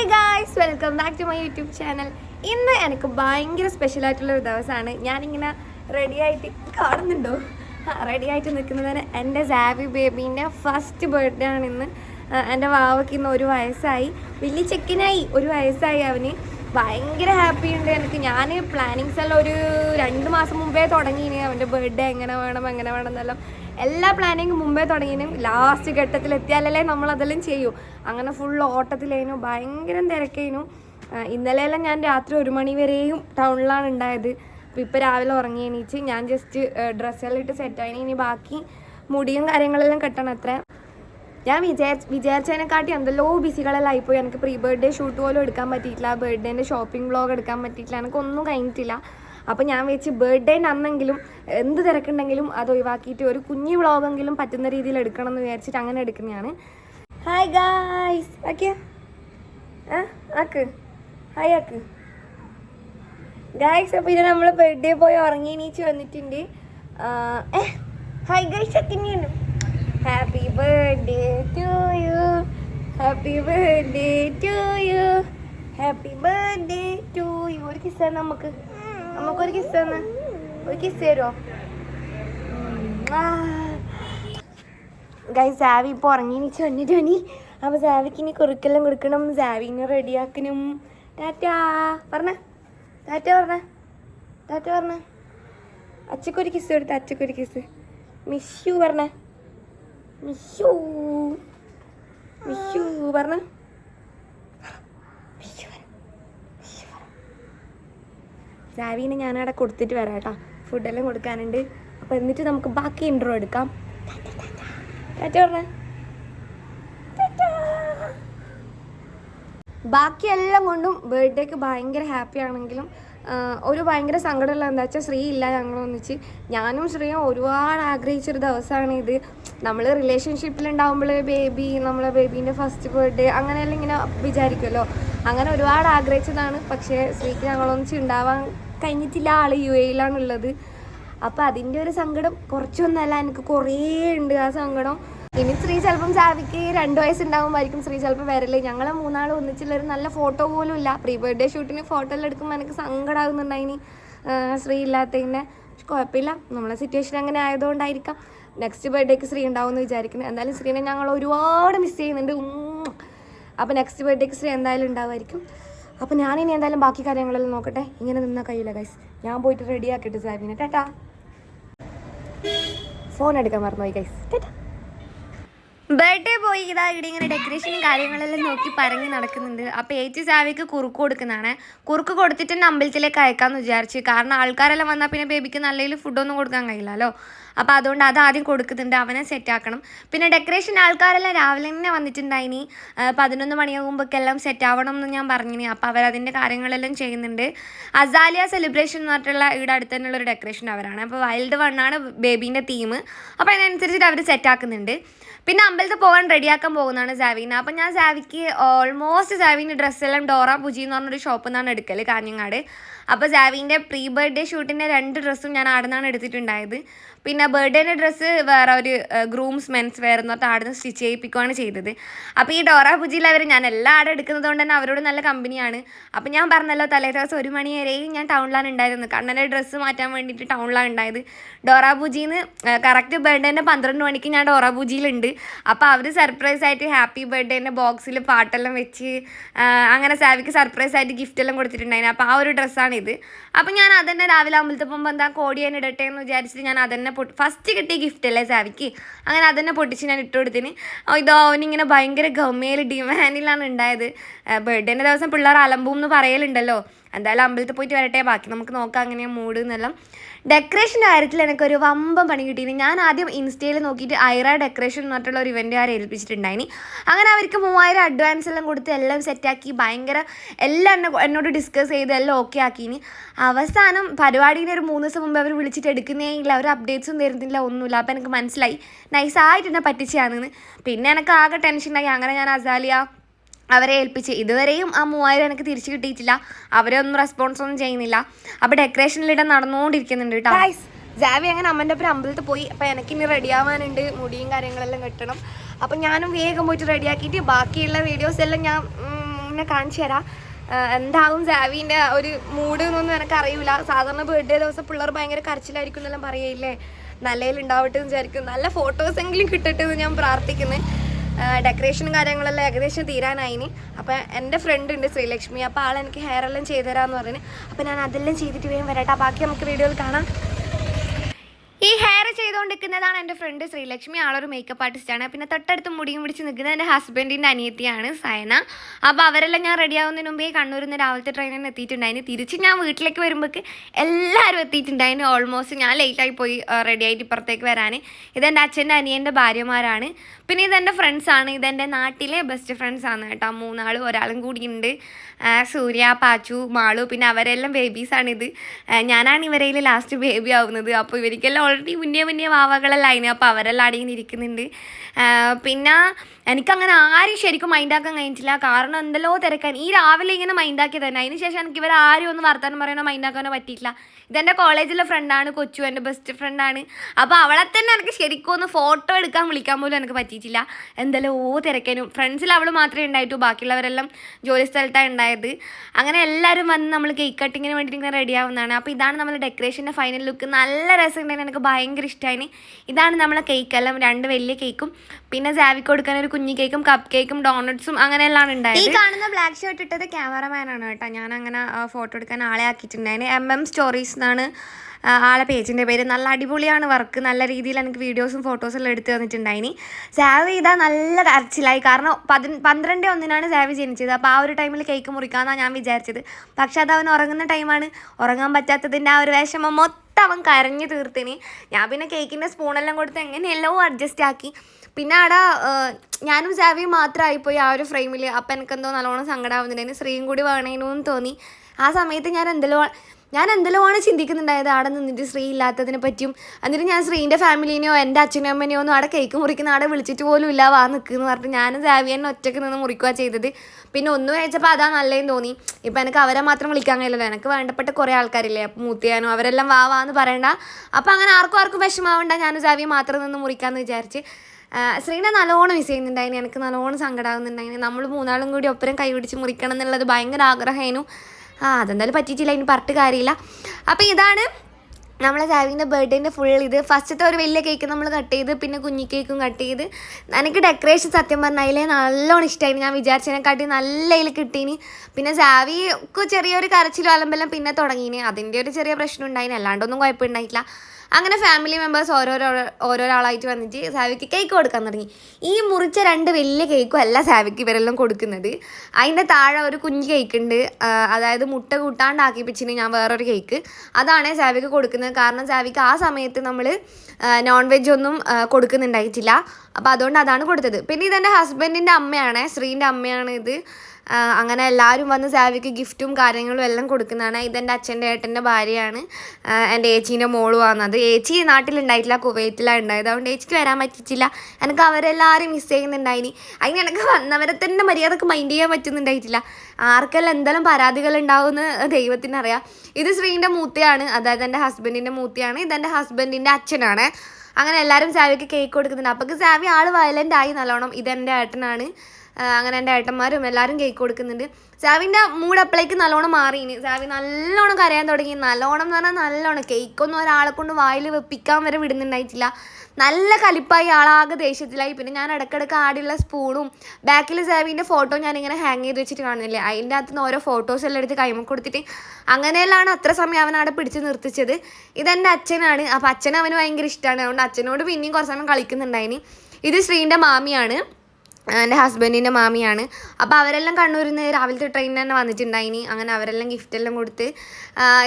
Hey guys welcome back to my YouTube channel ഇന്ന് എനിക്ക് ഭയങ്കര ഒരു ദിവസമാണ്. ഞാനിങ്ങനെ റെഡി ആയിട്ട് കാണുന്നുണ്ടോ? റെഡി ആയിട്ട് നിൽക്കുന്നതിന് എന്റെ സാവി ബേബീന്റെ ഫസ്റ്റ് ബർത്ത്ഡേ ആണ് ഇന്ന്. എന്റെ വാവയ്ക്ക് ഇന്ന് ഒരു വയസ്സായി. വലിയ ചെക്കനായി ഒരു വയസ്സായി അവന്. ഭയങ്കര ഹാപ്പി ഉണ്ട് എനിക്ക്. ഞാൻ പ്ലാനിങ്സ് എല്ലാം ഒരു രണ്ട് മാസം മുമ്പേ തുടങ്ങിയിന് അവന്റെ ബർത്ത്ഡേ എങ്ങനെ വേണം എങ്ങനെ വേണം എന്നെല്ലാം എല്ലാ പ്ലാനിങ്ങും മുമ്പേ തുടങ്ങിനും ലാസ്റ്റ് ഘട്ടത്തിൽ എത്തിയാലല്ലേ നമ്മൾ അതെല്ലാം ചെയ്യൂ. അങ്ങനെ ഫുൾ ഓട്ടത്തിലേനു ഭയങ്കര തിരക്കേനു ഇന്നലെയെല്ലാം ഞാൻ രാത്രി ഒരു മണി വരെയും ടൗണിലാണ് ഉണ്ടായത്. അപ്പോൾ ഇപ്പോൾ രാവിലെ ഉറങ്ങി എണീച്ച് ഞാൻ ജസ്റ്റ് ഡ്രസ്സെല്ലാം ഇട്ട് സെറ്റായി ഇനി ബാക്കി മുടിയും കാര്യങ്ങളെല്ലാം കെട്ടണം അത്ര. ഞാൻ വിചാരിച്ച വിചാരിച്ചതിനെക്കാട്ടി എന്തെല്ലോ ബിസികളെല്ലാം ആയിപ്പോയി. എനിക്ക് പ്രീ ബർത്ത്ഡേ ഷൂട്ട് പോലും എടുക്കാൻ പറ്റിയിട്ടില്ല. ബർത്ത്ഡേന്റെ ഷോപ്പിംഗ് ബ്ലോഗ് എടുക്കാൻ പറ്റിയിട്ടില്ല. എനിക്കൊന്നും കഴിഞ്ഞിട്ടില്ല. അപ്പോൾ ഞാൻ വെച്ച് ബർത്ത്ഡേന്റെ അന്നെങ്കിലും എന്ത് തിരക്കുണ്ടെങ്കിലും അത് ഒഴിവാക്കിയിട്ട് ഒരു കുഞ്ഞു വ്ളോഗെങ്കിലും പറ്റുന്ന രീതിയിൽ എടുക്കണം എന്ന് വിചാരിച്ചിട്ട് അങ്ങനെ എടുക്കുന്നതാണ്. ഹായ് ഗായ്സ് ഓക്കെ ആ ആക്ക്. ഹായ് ആക്ക്. ഗായ്സ് അപ്പോൾ ഇത് നമ്മൾ ബർത്ത്ഡേ പോയി ഉറങ്ങി എണീച്ച് വന്നിട്ടുണ്ട്. Hi guys എത്തിനെയാണ് happy birthday to you happy birthday to you happy birthday to you ഒരു കിസ്സാണ് നമുക്ക്. നമുക്കൊരു കിസ് തന്നെ ഒരു കിസ് തരുമോ ഗൈ സാവി ഇപ്പോൾ ഉറങ്ങി എണീച്ച് വന്നിട്ട് വനി അപ്പോൾ സാവിക്ക് ഇനി കുറുക്കെല്ലാം കൊടുക്കണം സാവിനെ റെഡിയാക്കണം ടാറ്റാ പറഞ്ഞ. ടാറ്റ പറഞ്ഞ. ടാറ്റ പറഞ്ഞ. അച്ചക്കൊരു കിസ് കൊടുത്ത അച്ചക്കൊരു കിസ് മിഷു പറഞ്ഞ. മിഷു. മിഷ്യു പറഞ്ഞ. സാവീനെ ഞാനവിടെ കൊടുത്തിട്ട് വരാം കേട്ടോ ഫുഡെല്ലാം കൊടുക്കാനുണ്ട്. അപ്പോൾ എന്നിട്ട് നമുക്ക് ബാക്കി ഇൻട്രോ എടുക്കാം. ബാക്കി എല്ലാം കൊണ്ടും ബർത്ത്ഡേക്ക് ഭയങ്കര ഹാപ്പി ആണെങ്കിലും ഒരു ഭയങ്കര സങ്കടമുള്ള എന്താ വെച്ചാൽ ശ്രീ ഇല്ല ഞങ്ങൾ ഒന്നിച്ച്. ഞാനും ശ്രീയും ഒരുപാട് ആഗ്രഹിച്ചൊരു ദിവസമാണ് ഇത്. നമ്മൾ റിലേഷൻഷിപ്പിലുണ്ടാകുമ്പോൾ ബേബി നമ്മളെ ബേബീന്റെ ഫസ്റ്റ് ബർത്ത്ഡേ അങ്ങനെയെല്ലാം ഇങ്ങനെ വിചാരിക്കുമല്ലോ അങ്ങനെ ഒരുപാട് ആഗ്രഹിച്ചതാണ്. പക്ഷേ ശ്രീക്ക് ഞങ്ങളൊന്നിച്ച് ഉണ്ടാവാൻ കഴിഞ്ഞിട്ടില്ല ആൾ യു എയിലാണുള്ളത്. അപ്പോൾ അതിന്റെ ഒരു സങ്കടം കുറച്ചൊന്നല്ല എനിക്ക് കുറേ ഉണ്ട് ആ സങ്കടം. ഇനി സ്ത്രീ ചിലപ്പം ചാവിക്ക് രണ്ട് വയസ്സുണ്ടാകുമ്പോഴായിരിക്കും സ്ത്രീ ചിലപ്പോൾ വരൽ. ഞങ്ങളെ മൂന്നാളും ഒന്നിച്ചുള്ളൊരു നല്ല ഫോട്ടോ പോലും ഇല്ല. പ്രീ ബർത്ത്ഡേ ഷൂട്ടിന് ഫോട്ടോ എല്ലാം എടുക്കുമ്പോൾ എനിക്ക് സങ്കടമാകുന്നുണ്ടായിനി ശ്രീ ഇല്ലാത്തതിന്റെ പക്ഷെ കുഴപ്പമില്ല. നമ്മളെ സിറ്റുവേഷൻ അങ്ങനെ ആയതുകൊണ്ടായിരിക്കാം. നെക്സ്റ്റ് ബർത്ത്ഡേക്ക് ശ്രീ ഉണ്ടാവും എന്ന് വിചാരിക്കുന്നത് എന്തായാലും ശ്രീനെ ഞങ്ങൾ ഒരുപാട് മിസ് ചെയ്യുന്നുണ്ട്. അപ്പം നെക്സ്റ്റ് ബർത്ത്ഡേക്ക് ശ്രീ എന്തായാലും ഉണ്ടാവുമായിരിക്കും. അപ്പോൾ ഞാനിനി എന്തായാലും ബാക്കി കാര്യങ്ങളെല്ലാം നോക്കട്ടെ. ഇങ്ങനെ നിന്നാൽ കഴിയില്ല ഗൈസ് ഞാൻ പോയിട്ട് റെഡി ആക്കിയിട്ട് സാബിനെ ടാറ്റാ. ഫോൺ എടുക്കാൻ മറന്നുപോയി ഗൈസ് ടാറ്റാ. ബർത്ത്ഡേ പോയി ഇതാ ഇവിടെ ഇങ്ങനെ ഡെക്കറേഷനും കാര്യങ്ങളെല്ലാം നോക്കി പരങ്ങി നടക്കുന്നുണ്ട്. അപ്പോൾ ഏച്ചി സാവിക്ക് കുറുക്ക് കൊടുക്കുന്നതാണ്. കുറുക്ക് കൊടുത്തിട്ട് അമ്പലത്തിലേക്ക് അയക്കാമെന്ന് വിചാരിച്ചു. കാരണം ആൾക്കാരെല്ലാം വന്നാൽ പിന്നെ ബേബിക്ക് നല്ല ഫുഡൊന്നും കൊടുക്കാൻ കഴിയില്ലല്ലോ. അപ്പോൾ അതുകൊണ്ട് അത് ആദ്യം കൊടുക്കുന്നുണ്ട് അവനെ സെറ്റാക്കണം പിന്നെ ഡെക്കറേഷൻ ആൾക്കാരെല്ലാം രാവിലെ തന്നെ വന്നിട്ടുണ്ടായിനി പതിനൊന്ന് മണിയാകുമ്പോഴേക്കെല്ലാം സെറ്റ് ആവണം എന്ന് ഞാൻ പറഞ്ഞിനി. അപ്പോൾ അവരതിന്റെ കാര്യങ്ങളെല്ലാം ചെയ്യുന്നുണ്ട്. അസാലിയ സെലിബ്രേഷൻ എന്ന് പറഞ്ഞിട്ടുള്ള ഇവിടെ അടുത്ത് തന്നെയുള്ള ഒരു ഡെക്കറേഷൻ അവരാണ്. അപ്പോൾ വൈൽഡ് വണ്ണാണ് ബേബീന്റെ തീം അപ്പോൾ അതിനനുസരിച്ചിട്ട് അവർ സെറ്റാക്കുന്നുണ്ട് പിന്നെ അമ്പലത്തിൽ പോകാൻ റെഡിയാക്കാൻ പോകുന്നതാണ് സാവീന. അപ്പം ഞാൻ സാവിക്ക് ഓൾമോസ്റ്റ് സാവീന്റെ ഡ്രസ്സെല്ലാം ഡോറ പുജി എന്ന് പറഞ്ഞൊരു ഷോപ്പിൽ നിന്നാണ് എടുക്കൽ കാഞ്ഞങ്ങാട്. അപ്പോൾ സാവിന്റെ പ്രീ ബർത്ത്ഡേ ഷൂട്ടിന്റെ രണ്ട് ഡ്രസ്സും ഞാൻ അവിടെ നിന്നാണ് എടുത്തിട്ടുണ്ടായത്. പിന്നെ ബർത്ത്ഡേന്റെ ഡ്രസ്സ് വേറെ ഒരു ഗ്രൂംസ് മെൻസ് വെയർ എന്ന് പറഞ്ഞാൽ അവിടെ നിന്ന് സ്റ്റിച്ച് ചെയ്യിപ്പിക്കുകയാണ് ചെയ്തത്. അപ്പോൾ ഈ ഡോറ പുജിയിൽ അവർ ഞാൻ എല്ലാം ആടെ എടുക്കുന്നത് കൊണ്ട് തന്നെ അവരോട് നല്ല കമ്പനിയാണ്. അപ്പോൾ ഞാൻ പറഞ്ഞല്ലോ തലേ ദിവസം ഒരു മണി വരെയും ഞാൻ ടൗണിലാണ് ഉണ്ടായിരുന്നത്. കണ്ണന്റെ ഡ്രസ്സ് മാറ്റാൻ വേണ്ടിയിട്ട് ടൗണിലാണ് ഉണ്ടായത്. ഡോറ പൂജിന്ന് കറക്റ്റ് ബർത്ത്ഡേന്റെ പന്ത്രണ്ട് മണിക്ക് ഞാൻ ഡോറ പൂജിയിലുണ്ട് അപ്പോൾ അവർ സർപ്രൈസ് ആയിട്ട് ഹാപ്പി ബർത്ത്ഡേന്റെ ബോക്സിൽ പാട്ടെല്ലാം വെച്ച് അങ്ങനെ സാവിക്ക് സർപ്രൈസ് ആയിട്ട് ഗിഫ്റ്റ് എല്ലാം കൊടുത്തിട്ടുണ്ടായിരുന്നു. അപ്പോൾ ആ ഒരു ഡ്രസ്സാണിത്. അപ്പോൾ ഞാൻ അതന്നെ രാവിലെ ആകുമ്പോഴത്തെ പോകുമ്പോൾ എന്താ കോടിയാൻ ഇടട്ടെ എന്ന് വിചാരിച്ചിട്ട് ഞാൻ അതന്നെ പൊട്ടി ഫസ്റ്റ് കിട്ടിയ ഗിഫ്റ്റ് അല്ലേ സാവിക്ക്? അങ്ങനെ അതന്നെ പൊട്ടിച്ച് ഞാൻ ഇട്ട് കൊടുത്തിന്. ഇതോ അവനിങ്ങനെ ഭയങ്കര ഗമയിൽ ഡിമാൻഡിലാണ് ഉണ്ടായത്. ബർത്ത്ഡേന്റെ ദിവസം പിള്ളേർ അലമ്പും എന്ന് പറയലുണ്ടല്ലോ. എന്തായാലും അമ്പലത്തിൽ പോയിട്ട് വരട്ടെ ബാക്കി നമുക്ക് നോക്കാം അങ്ങനെ മൂഡ് എന്നെല്ലാം ഡെക്കറേഷന്റെ കാര്യത്തിൽ എനിക്കൊരു വമ്പം പണി കിട്ടിയിരുന്നു. ഞാൻ ആദ്യം ഇൻസ്റ്റയിൽ നോക്കിയിട്ട് ഐറ ഡെക്കറേഷൻ എന്ന് പറഞ്ഞിട്ടുള്ള ഒരു ഇവന്റുകാരെ ഏൽപ്പിച്ചിട്ടുണ്ടായിനി. അങ്ങനെ അവർക്ക് മൂവായിരം അഡ്വാൻസ് എല്ലാം കൊടുത്ത് എല്ലാം സെറ്റാക്കി ഭയങ്കര എല്ലാം എന്നെ എന്നോട് ഡിസ്കസ് ചെയ്ത് എല്ലാം ഓക്കെ ആക്കിയിന് അവസാനം പരിപാടീന്റെ ഒരു മൂന്ന് ദിവസം മുമ്പ് അവർ വിളിച്ചിട്ട് എടുക്കുന്നേ ഇല്ല. അവർ അപ്ഡേറ്റ്സും തരുന്നില്ല ഒന്നുമില്ല. അപ്പോൾ എനിക്ക് മനസ്സിലായി. നൈസായിട്ട് എന്നെ പറ്റിച്ചാണെന്ന് പിന്നെ എനിക്ക് ആകെ ടെൻഷനായി അങ്ങനെ ഞാൻ അസാലിയ അവരെ ഏൽപ്പിച്ച്. ഇതുവരെയും ആ മൂവായിരം എനിക്ക് തിരിച്ചു കിട്ടിയിട്ടില്ല. അവരെ ഒന്നും റെസ്പോൺസ് ഒന്നും ചെയ്യുന്നില്ല അപ്പോൾ ഡെക്കറേഷനിലിടെ നടന്നുകൊണ്ടിരിക്കുന്നുണ്ട് കേട്ടോ. ജാവി അങ്ങനെ അമ്മന്റെ ഒപ്പം അമ്പലത്തിൽ പോയി. അപ്പോൾ എനിക്കിനി റെഡി ആവാനുണ്ട്. മുടിയും കാര്യങ്ങളെല്ലാം കെട്ടണം. അപ്പം ഞാനും വേഗം പോയിട്ട് റെഡിയാക്കിയിട്ട് ബാക്കിയുള്ള വീഡിയോസ് എല്ലാം ഞാൻ ഇങ്ങനെ കാണിച്ചു തരാം. എന്താവും ജാവിന്റെ ഒരു മൂഡ് എന്നൊന്നും എനിക്ക് അറിയില്ല സാധാരണ ബർത്ത്ഡേ ദിവസം പിള്ളേർ ഭയങ്കര കരച്ചിലായിരിക്കും എന്നെല്ലാം പറയില്ലേ? നല്ലതിൽ ഉണ്ടാവട്ടെ എന്ന് വിചാരിക്കും. നല്ല ഫോട്ടോസ് എങ്കിലും കിട്ടട്ടെ എന്ന് ഞാൻ പ്രാർത്ഥിക്കുന്നു. ഡെക്കറേഷനും കാര്യങ്ങളെല്ലാം ഏകദേശം തീരാനായിന്. അപ്പം എന്റെ ഫ്രണ്ട് ഉണ്ട് ശ്രീലക്ഷ്മി. അപ്പോൾ ആൾ എനിക്ക് ഹെയർ എല്ലാം ചെയ്തു തരാമെന്ന് പറഞ്ഞു. അപ്പോൾ ഞാൻ അതെല്ലാം ചെയ്തിട്ട് വേഗം വരട്ടെ. ബാക്കി നമുക്ക് വീഡിയോയിൽ കാണാം. ചെയ്തുകൊണ്ടിരിക്കുന്നതാണ് എന്റെ ഫ്രണ്ട് ശ്രീലക്ഷ്മി. ആളൊരു മേക്കപ്പ് ആർട്ടിസ്റ്റാണ് പിന്നെ തൊട്ടടുത്ത് മുടിയും പിടിച്ച് നിൽക്കുന്നത് എന്റെ ഹസ്ബൻഡിന്റെ അനിയത്തിയാണ് സയന. അപ്പോൾ അവരെല്ലാം ഞാൻ റെഡി ആവുന്നതിന് മുമ്പേ കണ്ണൂരിൽ നിന്ന് രാവിലത്തെ ട്രെയിനിന് എത്തിയിട്ടുണ്ടായിരുന്നു തിരിച്ച് ഞാൻ വീട്ടിലേക്ക് വരുമ്പോഴേക്ക് എല്ലാവരും എത്തിയിട്ടുണ്ടായിരുന്നു ഓൾമോസ്റ്റ് ഞാൻ ലേറ്റായി പോയി റെഡി ആയിട്ട് ഇപ്പുറത്തേക്ക് വരാൻ ഇതെന്റെ അച്ഛന്റെ അനിയന്റെ ഭാര്യമാരാണ്. പിന്നെ ഇതെന്റെ ഫ്രണ്ട്സാണ് ഇതെന്റെ നാട്ടിലെ ബെസ്റ്റ് ഫ്രണ്ട്സാണ് കേട്ടോ. മൂന്നാളും ഒരാളും കൂടി ഉണ്ട്. സൂര്യ പാച്ചു മാളു പിന്നെ അവരെല്ലാം ബേബീസാണിത് ഞാനാണ് ഇവരയിൽ ലാസ്റ്റ് ബേബി ആവുന്നത്. അപ്പോൾ ഇവർക്കെല്ലാം ഓൾറെഡി മുന്നേ മുന്നേ വാവകളെല്ലാം അതിന് അപ്പോൾ അവരെല്ലാം അടിയിൽ ഇരിക്കുന്നുണ്ട്. പിന്നെ എനിക്കങ്ങനെ ആരും ശരിക്കും മൈൻഡാക്കാൻ കഴിഞ്ഞിട്ടില്ല. കാരണം എന്തെല്ലോ തിരക്കാൻ ഈ രാവിലെ ഇങ്ങനെ മൈൻഡാക്കി തന്നെ. അതിന് ശേഷം എനിക്ക് ഇവർ ആരും ഒന്ന് വർത്താനം പറയാനോ മൈൻഡാക്കാനോ പറ്റിയിട്ടില്ല. ഇതെന്റെ കോളേജിലെ ഫ്രണ്ടാണ് കൊച്ചു എന്റെ ബെസ്റ്റ് ഫ്രണ്ടാണ് അപ്പോൾ അവളെ തന്നെ എനിക്ക് ശരിക്കും ഒന്ന് ഫോട്ടോ എടുക്കാൻ വിളിക്കാൻ പോലും എനിക്ക് പറ്റിയിട്ടില്ല. എന്തെല്ലോ തിരക്കാനും ഫ്രണ്ട്സിൽ അവൾ മാത്രമേ ഉണ്ടായിട്ടു. ബാക്കിയുള്ളവരെല്ലാം ജോലി സ്ഥലത്താണ് ഉണ്ടായത്. അങ്ങനെ എല്ലാവരും വന്ന് നമ്മൾ കേക്ക് കട്ടിങ്ങിന് വേണ്ടിയിട്ട് ഇങ്ങനെ റെഡി ആവുന്നതാണ്. അപ്പോൾ ഇതാണ് നമ്മൾ ഡെക്കറേഷന്റെ ഫൈനൽ ലുക്ക് നല്ല രസമുണ്ടായിരുന്നു എനിക്ക് ഭയങ്കര ഇഷ്ടമായി ഇതാണ് നമ്മളെ കേക്ക് എല്ലാം. രണ്ട് വലിയ കേക്കും പിന്നെ ജാവിക്ക് കൊടുക്കാൻ ഒരു കുഞ്ഞു കേക്കും കപ്പ് കേക്കും ഡോണറ്റ്സും അങ്ങനെയെല്ലാം ഉണ്ടായത്. ഈ കാണുന്ന ബ്ലാക്ക് ഷർട്ട് ഇട്ടത് ക്യാമറമാനാണ് കേട്ടോ. ഞാൻ അങ്ങനെ ഫോട്ടോ എടുക്കാൻ ആളെ ആക്കിയിട്ടുണ്ടായിരുന്നു എം എം സ്റ്റോറീസ് എന്നാണ് ആളെ പേജിന്റെ പേര് നല്ല അടിപൊളിയാണ് വർക്ക് നല്ല രീതിയിൽ എനിക്ക് വീഡിയോസും ഫോട്ടോസും എല്ലാം എടുത്ത് തന്നിട്ടുണ്ടായിനി സേവ് ചെയ്താൽ നല്ല കരച്ചിലായി. കാരണം പതി പന്ത്രണ്ട് ഒന്നിനാണ് സേവ് ജനിച്ചത്. അപ്പോൾ ആ ഒരു ടൈമിൽ കേക്ക് മുറിക്കാമെന്നാണ് ഞാൻ വിചാരിച്ചത്. പക്ഷേ അത് അവൻ ഉറങ്ങുന്ന ടൈമാണ് ഉറങ്ങാൻ പറ്റാത്തതിന്റെ ആ ഒരു വിഷമം മൊത്തം അവൻ കരഞ്ഞു തീർത്തിന് ഞാൻ പിന്നെ കേക്കിന്റെ സ്പൂണെല്ലാം കൊടുത്ത് എങ്ങനെയല്ലോ അഡ്ജസ്റ്റ് ആക്കി. പിന്നെ അവിടെ ഞാനും ജാവിയും മാത്രമായിപ്പോയി ആ ഒരു ഫ്രെയിമിൽ അപ്പം എനിക്കെന്തോ നല്ലോണം സങ്കടമാവുന്നുണ്ടായിരുന്നു ശ്രീയും കൂടി വേണേനു തോന്നി. ആ സമയത്ത് ഞാൻ എന്തെല്ലോ ഞാൻ എന്തെല്ലാമാണ് ചിന്തിക്കുന്നുണ്ടായത്. അവിടെ നിന്നിട്ട് ശ്രീ ഇല്ലാത്തതിനെ പറ്റിയും എന്നിട്ട് ഞാൻ ശ്രീന്റെ ഫാമിലീനെയോ എന്റെ അച്ഛനും അമ്മനെയോ ഒന്നും അവിടെ കേക്ക് മുറിക്കുന്ന അവിടെ വിളിച്ചിട്ട് പോലും ഇല്ല വാ നിൽക്കുന്നു പറഞ്ഞിട്ട് ഞാനും ജാവിയെന്നെ ഒറ്റയ്ക്ക് നിന്ന് മുറിക്കുക ചെയ്തത്. പിന്നെ ഒന്ന് കഴിച്ചപ്പോൾ അതാ നല്ലതെന്ന് തോന്നി. ഇപ്പം എനിക്ക് അവരെ മാത്രം വിളിക്കാൻ കഴിയില്ലല്ലോ. എനിക്ക് വേണ്ടപ്പെട്ട കുറേ ആൾക്കാരില്ലേ? മൂത്തിയാനോ അവരെല്ലാം വാ വാ എന്ന് പറയണ്ട. അപ്പം അങ്ങനെ ആർക്കും ആർക്കും വിഷമാവണ്ട. ഞാനും ജാവിയെ മാത്രം നിന്ന് മുറിക്കാമെന്ന് വിചാരിച്ച്. ശ്രീനെ നല്ലോണം മിസ് ചെയ്യുന്നുണ്ടായിന് എനിക്ക് നല്ലോണം സങ്കടമാകുന്നുണ്ടായിന് നമ്മൾ മൂന്നാളും കൂടി ഒപ്പരം കൈപിടിച്ച് മുറിക്കണം എന്നുള്ളത് ഭയങ്കര ആഗ്രഹമായിരുന്നു. ആ അതെന്തായാലും പറ്റിയിട്ടില്ല ഇനി പറഞ്ഞിട്ട് കാര്യമില്ല. അപ്പോൾ ഇതാണ് നമ്മളെ സാവിന്റെ ബർത്ത്ഡേന്റെ ഫുൾ ഇത്. ഫസ്റ്റത്തെ ഒരു വലിയ കേക്ക് നമ്മൾ കട്ട് ചെയ്ത് പിന്നെ കുഞ്ഞി കേക്കും കട്ട് ചെയ്ത്. എനിക്ക് ഡെക്കറേഷൻ സത്യം പറഞ്ഞാൽ അതിലെ നല്ലോണം ഇഷ്ടമായിരുന്നു ഞാൻ വിചാരിച്ചതിനെക്കാട്ടി നല്ല ഇതിൽ കിട്ടീനി. പിന്നെ സാവിക്ക് ചെറിയൊരു കരച്ചിലും അലമ്പെല്ലാം പിന്നെ തുടങ്ങീനി. അതിന്റെ ഒരു ചെറിയ പ്രശ്നം ഉണ്ടായിന്. അല്ലാണ്ടൊന്നും കുഴപ്പമുണ്ടായിട്ടില്ല. അങ്ങനെ ഫാമിലി മെമ്പേഴ്സ് ഓരോരോ ഓരോരാളായിട്ട് വന്നിട്ട് സാവിക്ക് കേക്ക് കൊടുക്കാൻ തുടങ്ങി. ഈ മുറിച്ച രണ്ട് വലിയ കേക്കും അല്ല സാവിക്ക് ഇവരെല്ലാം കൊടുക്കുന്നത്. അതിന്റെ താഴെ ഒരു കുഞ്ഞു കേക്ക് ഉണ്ട്. അതായത് മുട്ട കൂട്ടാണ്ടാക്കി വെച്ചിന് ഞാൻ വേറൊരു കേക്ക് അതാണ് സാവിക്ക് കൊടുക്കുന്നത്. കാരണം സാവിക്ക് ആ സമയത്ത് നമ്മൾ നോൺ വെജ് ഒന്നും കൊടുക്കുന്നുണ്ടായിട്ടില്ല. അപ്പോൾ അതുകൊണ്ട് അതാണ് കൊടുത്തത്. പിന്നെ ഇതെന്റെ ഹസ്ബൻഡിന്റെ അമ്മയാണ്. ശ്രീന്റെ അമ്മയാണ് ഇത്. അങ്ങനെ എല്ലാവരും വന്ന് സാവിക്ക് ഗിഫ്റ്റും കാര്യങ്ങളും എല്ലാം കൊടുക്കുന്നതാണ്. ഇതെന്റെ അച്ഛന്റെ ഏട്ടന്റെ ഭാര്യയാണ്. എന്റെ ഏച്ചീന്റെ മോളുമാണ് വന്നത് ഏച്ചി നാട്ടിലുണ്ടായിട്ടില്ല കുവൈറ്റിലാണ് ഉണ്ടായത്. അതുകൊണ്ട് ഏച്ചിക്ക് വരാൻ പറ്റിയിട്ടില്ല. എനിക്ക് അവരെല്ലാവരും മിസ് ചെയ്യുന്നുണ്ടായിനി. അതിന് എനിക്ക് വന്നവരെ തന്നെ മര്യാദയ്ക്ക് മൈൻഡ് ചെയ്യാൻ പറ്റുന്നുണ്ടായിട്ടില്ല. ആർക്കെല്ലാം എന്തെല്ലാം പരാതികൾ ഉണ്ടാവുമെന്ന് ദൈവത്തിനറിയാം. ഇത് ശ്രീന്റെ മൂത്തയാണ് അതായത് എന്റെ ഹസ്ബൻഡിന്റെ മൂത്തയാണ്. ഇതെന്റെ ഹസ്ബൻഡിന്റെ അച്ഛനാണ്. അങ്ങനെ എല്ലാവരും സാവിക്ക് കേക്ക് കൊടുക്കുന്നുണ്ട്. അപ്പോൾ സാവി ആൾ വയലന്റ് ആയി നല്ലോണം. ഇതെന്റെ ഏട്ടനാണ്. അങ്ങനെ എന്റെ ഏട്ടന്മാരും എല്ലാവരും കേക്ക് കൊടുക്കുന്നുണ്ട്. സാവിന്റെ മൂഡ് അപ്പളേക്ക് നല്ലോണം മാറിയിനി സാവി നല്ലോണം കരയാൻ തുടങ്ങി. നല്ലോണം എന്ന് പറഞ്ഞാൽ നല്ലോണം. കേക്കൊന്നും ഒരാളെ കൊണ്ട് വായിൽ വെപ്പിക്കാൻ വരെ വിടുന്നുണ്ടായിട്ടില്ല. നല്ല കലിപ്പായി ആളാകെ ദേഷ്യത്തിലായി. പിന്നെ ഞാൻ ഇടയ്ക്കിടയ്ക്ക് ആടിയുള്ള സ്പൂണും ബാക്കിൽ സാവിന്റെ ഫോട്ടോ ഞാനിങ്ങനെ ഹാങ് ചെയ്ത് വെച്ചിട്ട് കാണുന്നില്ലേ? അതിന്റെ അകത്ത് നിന്ന് ഓരോ ഫോട്ടോസ് എല്ലാം എടുത്ത് കൈമ കൊടുത്തിട്ട് അങ്ങനെയെല്ലാം അത്ര സമയം അവൻ അവിടെ പിടിച്ച് നിർത്തിച്ചത്. ഇതെന്റെ അച്ഛനാണ്. അപ്പോൾ അച്ഛൻ അവന് ഭയങ്കര ഇഷ്ടമാണ് അതുകൊണ്ട് അച്ഛനോട് പിന്നെയും കുറച്ച് സമയം കളിക്കുന്നുണ്ടായിനി. ഇത് ശ്രീന്റെ മാമിയാണ്. എന്റെ ഹസ്ബൻഡിന്റെ മാമിയാണ്. അപ്പോൾ അവരെല്ലാം കണ്ണൂരിൽ നിന്ന് രാവിലത്തെ ട്രെയിനിൽ തന്നെ വന്നിട്ടുണ്ടായിനി അങ്ങനെ അവരെല്ലാം എല്ലാം കൊടുത്ത്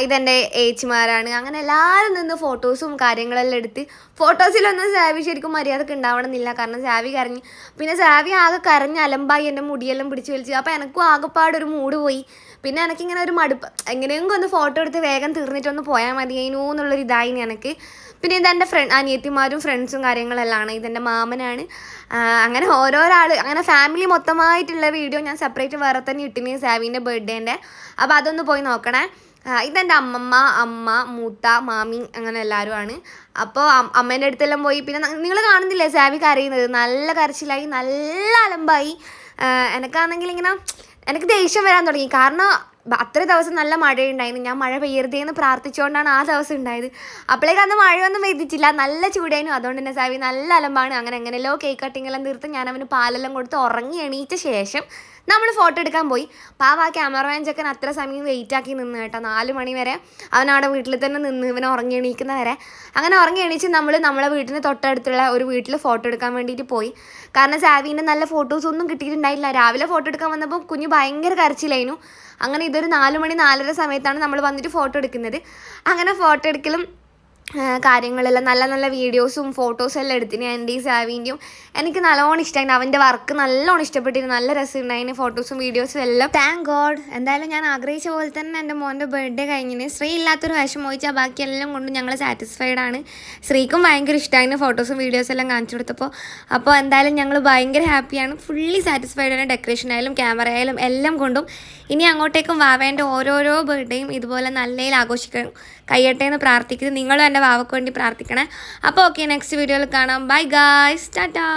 ഇതെന്റെ ഏച്ചിമാരാണ്. അങ്ങനെ എല്ലാവരും നിന്ന് ഫോട്ടോസും കാര്യങ്ങളെല്ലാം എടുത്ത് ഫോട്ടോസിലൊന്നും സാവി ശരിക്കും മര്യാദയ്ക്ക് ഉണ്ടാവണമെന്നില്ല. കാരണം സാവി കരഞ്ഞ് പിന്നെ സാവി ആകെ കരഞ്ഞ് അലമ്പായി എന്റെ മുടിയെല്ലാം പിടിച്ച് വലിച്ചു. അപ്പോൾ എനിക്കും ആകെപ്പാടൊരു മൂഡ് പോയി. പിന്നെ എനിക്കിങ്ങനെ ഒരു മടുപ്പ് എങ്ങനെയെങ്കിലും ഒന്ന് ഫോട്ടോ എടുത്ത് വേഗം തീർന്നിട്ടൊന്ന് പോയാൽ മതിയായിരുന്നു എന്നുള്ളൊരു ഇതായിനി എനിക്ക്. പിന്നെ ഇതെന്റെ ഫ്രണ്ട് അനിയത്തിമാരും ഫ്രണ്ട്സും കാര്യങ്ങളെല്ലാം ഇതെന്റെ മാമനാണ്. അങ്ങനെ ഓരോരാൾ അങ്ങനെ ഫാമിലി മൊത്തമായിട്ടുള്ള വീഡിയോ ഞാൻ സെപ്പറേറ്റ് വേറെ തന്നെ ഇട്ടിന് സാവിന്റെ ബർത്ത്ഡേന്റെ അപ്പോൾ അതൊന്ന് പോയി നോക്കണേ. ഇതെന്റെ അമ്മമ്മ അമ്മ മൂത്ത മാമി അങ്ങനെ എല്ലാവരും ആണ്. അപ്പോൾ അമ്മേന്റെ അടുത്തെല്ലാം പോയി. പിന്നെ നിങ്ങൾ കാണുന്നില്ലേ സാവി കരയുന്നത്? നല്ല കരച്ചിലായി നല്ല അലമ്പായി. എനക്കാണെങ്കിൽ ഇങ്ങനെ എനിക്ക് ദേഷ്യം വരാൻ തുടങ്ങി. കാരണം അത്ര ദിവസം നല്ല മഴയുണ്ടായിരുന്നു. ഞാൻ മഴ പെയ്യരുതേ എന്ന് പ്രാർത്ഥിച്ചുകൊണ്ടാണ് ആ ദിവസം ഉണ്ടായത്. അപ്പോഴേക്കും അന്ന് മഴയൊന്നും പെയ്തിട്ടില്ല. നല്ല ചൂടായിരുന്നു അതുകൊണ്ട് തന്നെ സാവി നല്ല അലമ്പാണ്. അങ്ങനെ എങ്ങനെയല്ലോ കേക്ക് കട്ടിങ് എല്ലാം തീർത്ത് ഞാൻ അവന് പാലെല്ലാം കൊടുത്ത് ഉറങ്ങി എണീറ്റ ശേഷം നമ്മൾ ഫോട്ടോ എടുക്കാൻ പോയി. പാവ ആ ക്യാമറമാൻ ചെക്കൻ അത്ര സമയം വെയിറ്റ് ആക്കി നിന്ന് കേട്ടോ. നാല് മണി വരെ അവൻ വീട്ടിൽ തന്നെ നിന്ന് ഇവനെ ഉറങ്ങി എണീക്കുന്ന വരെ. അങ്ങനെ ഉറങ്ങി എണീച്ച് നമ്മൾ നമ്മളെ വീട്ടിന് തൊട്ടടുത്തുള്ള ഒരു വീട്ടിൽ ഫോട്ടോ എടുക്കാൻ വേണ്ടിയിട്ട് പോയി. കാരണം സാവീന്റെ നല്ല ഫോട്ടോസ് ഒന്നും കിട്ടിയിട്ടുണ്ടായില്ല. രാവിലെ ഫോട്ടോ എടുക്കാൻ വന്നപ്പോൾ കുഞ്ഞ് ഭയങ്കര കരച്ചിലായിരുന്നു. അങ്ങനെ ഇതൊരു നാല് മണി നാലര സമയത്താണ് നമ്മൾ വന്നിട്ട് ഫോട്ടോ എടുക്കുന്നത്. അങ്ങനെ ഫോട്ടോ എടുക്കലും കാര്യങ്ങളെല്ലാം നല്ല നല്ല വീഡിയോസും ഫോട്ടോസും എല്ലാം എടുത്തിന്. എന്റെയും സാവിന്റെയും എനിക്ക് നല്ലോണം ഇഷ്ടമായിരുന്നു അവന്റെ വർക്ക് നല്ലോണം ഇഷ്ടപ്പെട്ടിരുന്നു നല്ല രസമുണ്ടായിരുന്നു ഫോട്ടോസും വീഡിയോസും എല്ലാം. താങ്ക് ഗോഡ് എന്തായാലും ഞാൻ ആഗ്രഹിച്ച പോലെ തന്നെ എന്റെ മോന്റെ ബർത്ത്ഡേ കഴിഞ്ഞിന്. ശ്രീ ഇല്ലാത്തൊരു വിഷമം ചോദിച്ചാൽ ബാക്കിയെല്ലാം കൊണ്ട് ഞങ്ങൾ സാറ്റിസ്ഫൈഡ് ആണ്. ശ്രീക്കും ഭയങ്കര ഇഷ്ടമായിരുന്നു ഫോട്ടോസും വീഡിയോസും എല്ലാം കാണിച്ചു കൊടുത്തപ്പോൾ. അപ്പോൾ എന്തായാലും ഞങ്ങൾ ഭയങ്കര ഹാപ്പിയാണ് ഫുള്ളി സാറ്റിസ്ഫൈഡ് ആണ് ഡെക്കറേഷൻ ആയാലും ക്യാമറ ആയാലും എല്ലാം കൊണ്ടും. ഇനി അങ്ങോട്ടേക്കും വാവേന്റെ ഓരോരോ ബർത്ത്ഡേയും ഇതുപോലെ നല്ലതിൽ ആഘോഷിക്കണം. കഴിയട്ടെ എന്ന് പ്രാർത്ഥിക്കുന്നത് നിങ്ങളും എന്റെ വാവയ്ക്ക് വേണ്ടി പ്രാർത്ഥിക്കണേ. അപ്പോൾ ഓക്കെ നെക്സ്റ്റ് വീഡിയോയിൽ കാണാം. Bye guys Tata